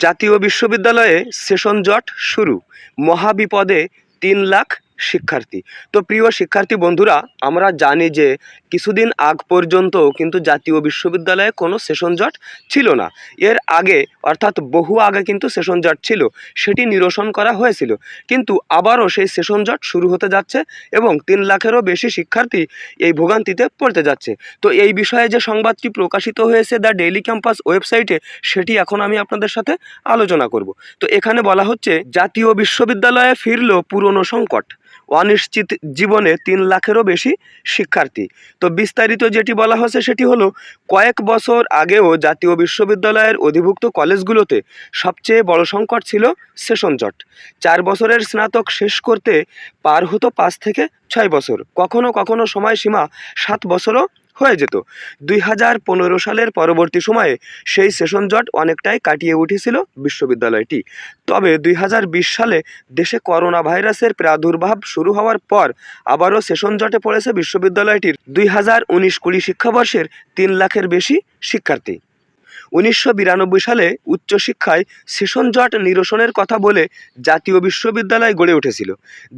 জাতীয় বিশ্ববিদ্যালয়ে সেশন জট শুরু। মহাবিপদে তিন লাখ শিক্ষার্থী। তো প্রিয় শিক্ষার্থী বন্ধুরা, আমরা জানি যে কিছুদিন আগ পর্যন্ত কিন্তু জাতীয় বিশ্ববিদ্যালয়ে কোনো সেশন জট ছিল না। এর আগে, অর্থাৎ বহু আগে কিন্তু সেশন জট ছিল, সেটি নিরসন করা হয়েছিল। কিন্তু আবারও সেই সেশন জট শুরু হতে যাচ্ছে এবং তিন লাখেরও বেশি শিক্ষার্থী এই ভোগান্তিতে পড়তে যাচ্ছে। তো এই বিষয়ে যে সংবাদটি প্রকাশিত হয়েছে দ্য ডেইলি ক্যাম্পাস ওয়েবসাইটে, সেটি এখন আমি আপনাদের সাথে আলোচনা করব। তো এখানে বলা হচ্ছে, জাতীয় বিশ্ববিদ্যালয়ে ফিরল পুরনো সংকট। অনিশ্চিত জীবনে তিন লাখেরও বেশি শিক্ষার্থী। তো বিস্তারিত যেটি বলা হয়েছে সেটি হলো, কয়েক বছর আগেও জাতীয় বিশ্ববিদ্যালয়ের অধিভুক্ত কলেজগুলোতে সবচেয়ে বড় সংকট ছিল সেশন জট। চার বছরের স্নাতক শেষ করতে পার হতো পাঁচ থেকে ছয় বছর। কখনো কখনো সময়সীমা সাত বছরও হয়ে যেত। দুই হাজার পনেরো সালের পরবর্তী সময়ে সেই সেশন জট অনেকটাই কাটিয়ে উঠেছিল বিশ্ববিদ্যালয়টি। তবে দুই হাজার বিশ সালে দেশে করোনা ভাইরাসের প্রাদুর্ভাব শুরু হওয়ার পর আবারও সেশন জটে পড়েছে বিশ্ববিদ্যালয়টির দুই হাজার উনিশ কুড়ি শিক্ষাবর্ষের তিন লাখের বেশি শিক্ষার্থী। উনিশশো বিরানব্বই সালে উচ্চশিক্ষায় সেশন জট নিরসনের কথা বলে জাতীয় বিশ্ববিদ্যালয় গড়ে উঠেছিল।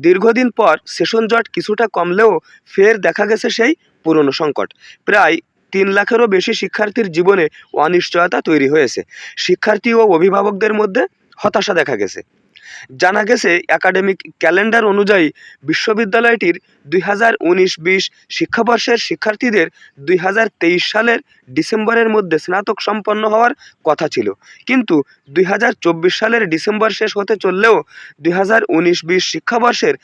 দীর্ঘদিন পর সেশন জট কিছুটা কমলেও ফের দেখা গেছে সেই পুরনো সংকট। প্রায় তিন লাখেরও বেশি শিক্ষার্থীর জীবনে অনিশ্চয়তা তৈরি হয়েছে। শিক্ষার্থী ও অভিভাবকদের মধ্যে হতাশা দেখা গেছে। জানা গেছে, একাডেমিক ক্যালেন্ডার অনুযায়ী বিশ্ববিদ্যালয়টির দুই হাজার উনিশ বিশ শিক্ষাবর্ষের শিক্ষার্থীদের দুই হাজার তেইশ সালের ডিসেম্বরের মধ্যে স্নাতক সম্পন্ন হওয়ার কথা ছিল। কিন্তু দুই হাজার চব্বিশ সালের ডিসেম্বর শেষ হতে চললেও দুই হাজার উনিশ বিশ শিক্ষাবর্ষের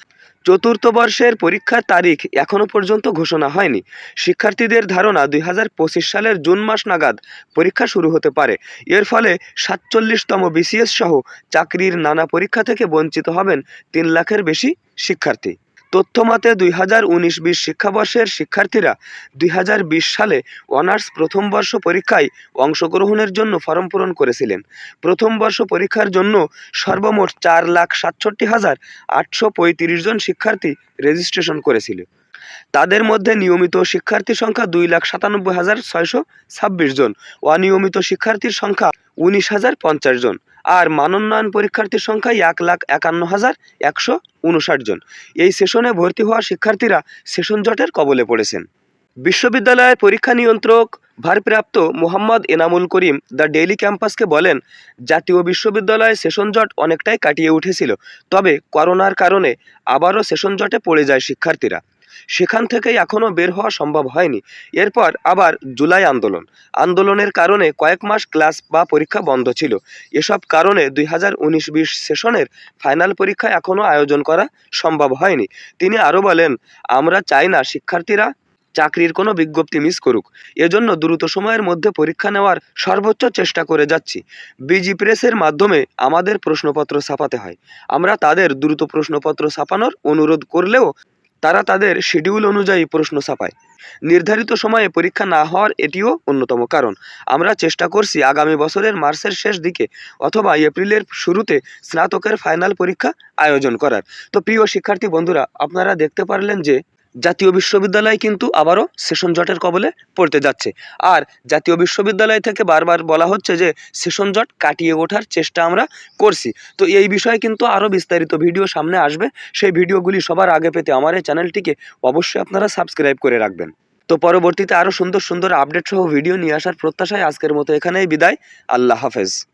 চতুর্থ বর্ষের পরীক্ষার তারিখ এখনও পর্যন্ত ঘোষণা হয়নি। শিক্ষার্থীদের ধারণা দুই হাজার পঁচিশ সালের জুন মাস নাগাদ পরীক্ষা শুরু হতে পারে। এর ফলে সাতচল্লিশতম বিসিএস সহ চাকরির নানা পরীক্ষা থেকে বঞ্চিত হবেন তিন লাখের বেশি শিক্ষার্থী। তথ্য মতে দুই হাজার উনিশ বিশ শিক্ষাবর্ষের শিক্ষার্থীরা দুই হাজার বিশ সালে অনার্স প্রথম বর্ষ পরীক্ষায় অংশগ্রহণের জন্য ফর্ম পূরণ করেছিলেন। প্রথম বর্ষ পরীক্ষার জন্য সর্বমোট চার লাখ সাতষট্টি হাজার আটশো পঁয়ত্রিশ জন শিক্ষার্থী রেজিস্ট্রেশন করেছিল। তাদের মধ্যে নিয়মিত শিক্ষার্থীর সংখ্যা দুই লাখ সাতানব্বই হাজার ছয়শো ছাব্বিশ জন। অনিয়মিত শিক্ষার্থীর সংখ্যা উনিশ হাজার পঞ্চাশ জন। আর মানোন্নয়ন পরীক্ষার্থীর সংখ্যা এক লাখ একান্ন হাজার একশো উনষাট জন। এই সেশনে ভর্তি হওয়া শিক্ষার্থীরা সেশন জটের কবলে পড়েছেন। বিশ্ববিদ্যালয়ের পরীক্ষা নিয়ন্ত্রক ভারপ্রাপ্ত মোহাম্মদ এনামুল করিম দ্য ডেইলি ক্যাম্পাসকে বলেন, জাতীয় বিশ্ববিদ্যালয়ে সেশন জট অনেকটাই কাটিয়ে উঠেছিল, তবে করোনার কারণে আবারও সেশন জটে পড়ে যায় শিক্ষার্থীরা। সেখান থেকেই এখনও বের হওয়া সম্ভব হয়নি। এরপর আবার জুলাই আন্দোলন। আন্দোলনের কারণে কয়েক মাস ক্লাস বা পরীক্ষা বন্ধ ছিল। এসব কারণে দুই হাজার উনিশ বিশ সেশনের ফাইনাল পরীক্ষা এখনও আয়োজন করা সম্ভব হয়নি। তিনি আরও বলেন, আমরা চাই না শিক্ষার্থীরা চাকরির কোনো বিজ্ঞপ্তি মিস করুক। এজন্য দ্রুত সময়ের মধ্যে পরীক্ষা নেওয়ার সর্বোচ্চ চেষ্টা করে যাচ্ছি। বিজি প্রেসের মাধ্যমে আমাদের প্রশ্নপত্র ছাপাতে হয়। আমরা তাদের দ্রুত প্রশ্নপত্র ছাপানোর অনুরোধ করলেও তারা তাদের শিডিউল অনুযায়ী প্রশ্ন ছাপায়। নির্ধারিত সময়ে পরীক্ষা না হওয়ার এটিও অন্যতম কারণ। আমরা চেষ্টা করছি আগামী বছরের মার্চের শেষ দিকে অথবা এপ্রিলের শুরুতে স্নাতকের ফাইনাল পরীক্ষা আয়োজন করার। তো প্রিয় শিক্ষার্থী বন্ধুরা, আপনারা দেখতে পারলেন যে জাতীয় বিশ্ববিদ্যালয় কিন্তু আবারও সেশন জটের কবলে পড়তে যাচ্ছে। আর জাতীয় বিশ্ববিদ্যালয় থেকে বারবার বলা হচ্ছে যে সেশন জট কাটিয়ে ওঠার চেষ্টা আমরা করছি। তো এই বিষয়ে কিন্তু আরও বিস্তারিত ভিডিও সামনে আসবে। সেই ভিডিওগুলি সবার আগে পেতে আমার এই চ্যানেলটিকে অবশ্যই আপনারা সাবস্ক্রাইব করে রাখবেন। তো পরবর্তীতে আরও সুন্দর সুন্দর আপডেট সহ ভিডিও নিয়ে আসার প্রত্যাশায় আজকের মতো এখানেই বিদায়। আল্লাহ হাফেজ।